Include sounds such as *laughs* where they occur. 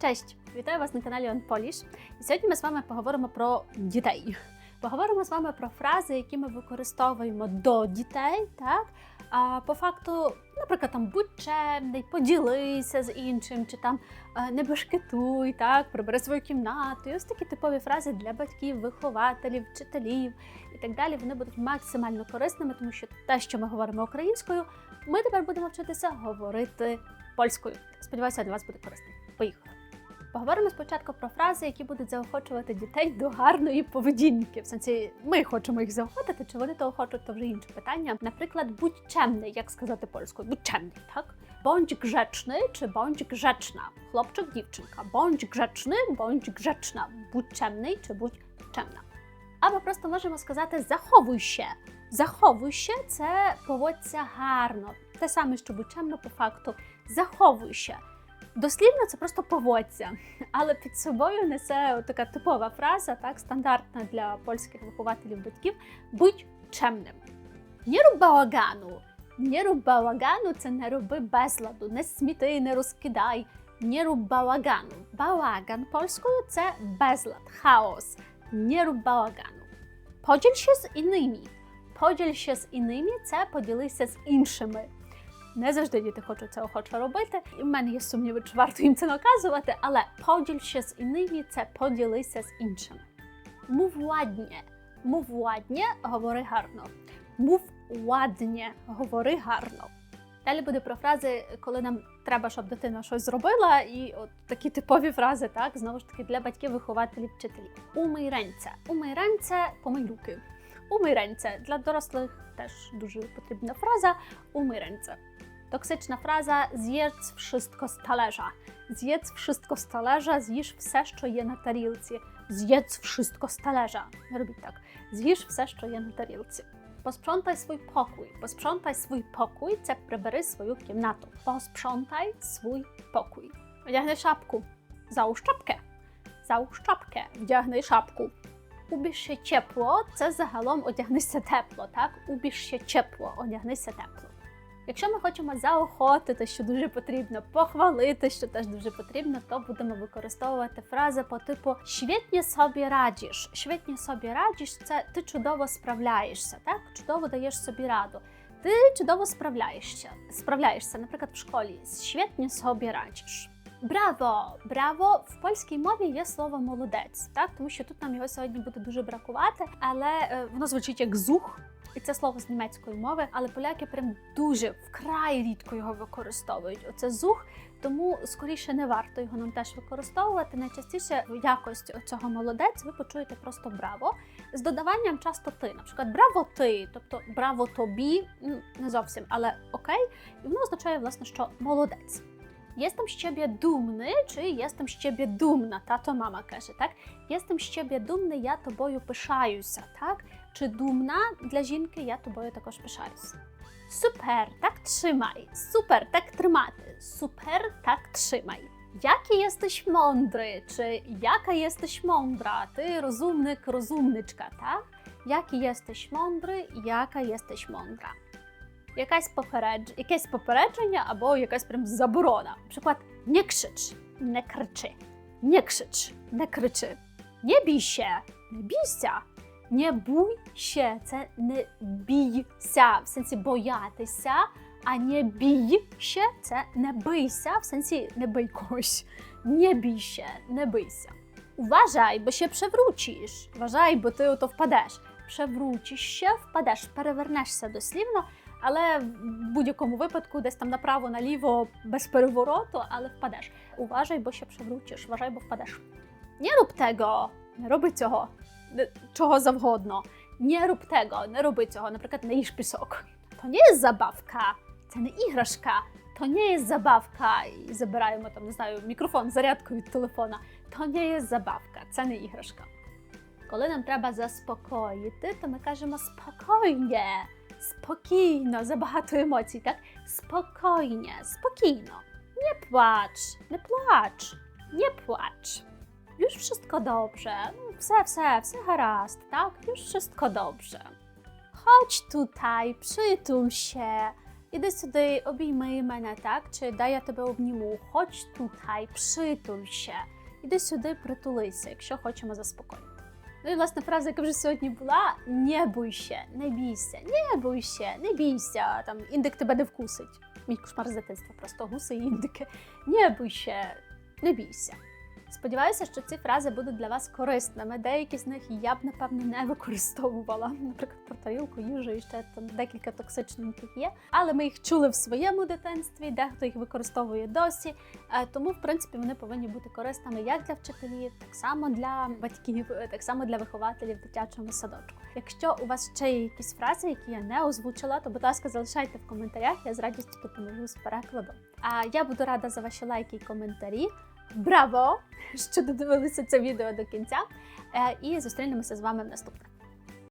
Cześć, вітаю вас на каналі On Polish. І сьогодні ми з вами поговоримо про дітей. Поговоримо з вами про фрази, які ми використовуємо до дітей, так? А по факту, наприклад, там будь чемний, поділися з іншим, чи там не бешкетуй, так, прибери свою кімнату. І ось такі типові фрази для батьків, вихователів, вчителів і так далі. Вони будуть максимально корисними, тому що те, що ми говоримо українською, ми тепер будемо вчитися говорити польською. Сподіваюся, для вас буде корисно. Поговоримо спочатку про фрази, які будуть заохочувати дітей до гарної поведінки. В сенсі, ми хочемо їх заохотити, чи вони того хочуть, то вже інше питання. Наприклад, будь чемний, як сказати польською, будь чемний, так? Bądź grzeczny czy bądź grzeczna. Chłopczyk, dziewczynka. Bądź grzeczny, bądź grzeczna. Будь чемний чи будь чемна. Або просто можемо сказати заховуй się. Заховуй się – це поводься гарно. Те саме, що будь чемно по факту. Заховуй się. Дослівно це просто поводься, але під собою несе така типова фраза, так стандартна для польських вихователів батьків будь чемним. Не руб балагану. Не руб балагану це не роби безладу, не сміти, не розкидай. Не руб балагану. Балаган польською це безлад, хаос. Не руб балагану. Поділ się з іними. Поділ się з іними це поділися з іншими. Не завжди діти хочуть це охоче робити. І в мене є сумніви, чи варто їм це наказувати, але поділ ще з іними це поділися з іншими. Мов ладнє. Мов ладнє, говори гарно. Мов ладнє, говори гарно. Далі буде про фрази, коли нам треба, щоб дитина щось зробила, і от такі типові фрази, так, знову ж таки, для батьків, вихователів, вчителів. Умий ренце, помий руки. Умий ренце. Для дорослих теж дуже потрібна фраза. Рęce. Toksyczna fraza zjedz wszystko z talerza. Zjedz wszystko z talerza, z'їж все, що є на тарілці. Zjedz wszystko z talerza. Robić tak. Z'їж все, що є на тарілці. Posprzątaj swój pokój. Posprzątaj swój pokój, це прибери свою кімнату. Posprzątaj swój pokój. Вдягни шапку. Załóż czapkę. Załóż czapkę. Вдягни шапку. Убіж się ciepło, це загалом одягнися тепло, так? Убіж się ciepło, одягнися тепло. Якщо ми хочемо заохотити, що дуже потрібно, похвалити, що теж дуже потрібно, то будемо використовувати фрази по типу «Świetnie собі радіш». «Świetnie собі радіш» – це ти чудово справляєшся, так? Чудово даєш собі раду. Ти чудово справляєшся. Справляєшся, наприклад, в школі. «Świetnie собі радіш». Браво! Браво! В польській мові є слово молодець, так? Тому що тут нам його сьогодні буде дуже бракувати, але е, воно звучить як зух. І це слово з німецької мови, але поляки прям дуже вкрай рідко його використовують. Оце зух, тому скоріше не варто його нам теж використовувати. Найчастіше в якості цього молодець ви почуєте просто браво з додаванням часто ти. Наприклад, браво ти, тобто браво тобі, не зовсім, але окей, і воно означає, власне, що молодець. Jestem z ciebie dumny, czy jestem z ciebie dumna, tato mama каже, так? Jestem з ciebie dumny, я тобою пишаюся, так? Чи думна для жінки, я тобою також пишаюся. Супер, так trzymaj. Super, tak tримати. Super, tak trzymaj. Jaki jesteś mądry, czy jaka jesteś mądra? Ty rozumnyk, rozumnyczka, tak? Jaki jesteś mądry, jaka jesteś mądra? Якась попередж... якесь попередження або якась прям заборона. Наприклад, не крич, не кричи, не крич, не кричи. Не бійся, не бійся. Не буйся, це не бійся, в сенсі боятися, а не бійся, це не бийся, в сенсі не бий когось. Не бійся, не бийся. Uważaj, bo się przewrócisz. Uważaj, bo ty ото впадеш. Przewrócisz się, впадеш, перевернешся дослівно, але в будь-якому випадку десь там направо, наліво, без перевороту, але впадеш. Уважай, бо się przewrócisz, вважай, бо впадеш. Nie rób tego, не роби цього, Не- чого завгодно. Не rób tego, не роби цього. Наприклад, не їж пісок. То не є забавка, це не іграшка. То не є забавка. І забираємо там, не знаю, мікрофон, зарядку від телефона. То не є забавка, це не іграшка. Коли нам треба заспокоїти, то ми кажемо спокійне, спокійно, забагато емоцій, так? Spokojnie, spokійно. Nie płacz, nie płacz, nie płacz. Już wszystko dobrze, все, все, все гаразд, tak? Już wszystko dobrze. Chodź tutaj, przytul się, Іди сюди, обійми мене, так? Чи дай я тебе обніму, хоч тут, хай притуль ще. Іди сюди, притулися, якщо хочемо заспокоїти. Ну і власне фраза, яка вже сьогодні була: не бойся, не бійся, не бойся, не бійся. Там індик тебе не вкусить. Мій кошмар з дитинства, просто гуси і індики. Не бойся, не бійся. Сподіваюся, що ці фрази будуть для вас корисними. Деякі з них я б напевно не використовувала. Наприклад, про тарілку, їжу і ще там декілька токсичненьких є. Але ми їх чули в своєму дитинстві, дехто їх використовує досі. Е, Тому, в принципі, вони повинні бути корисними як для вчителів, так само для батьків, так само для вихователів в дитячому садочку. Якщо у вас ще є якісь фрази, які я не озвучила, то будь ласка, залишайте в коментарях. Я з радістю допоможу з перекладом. А я буду рада за ваші лайки і коментарі. Браво! *laughs* Що додивилися це відео до кінця. Е, І зустрінемося з вами в наступному.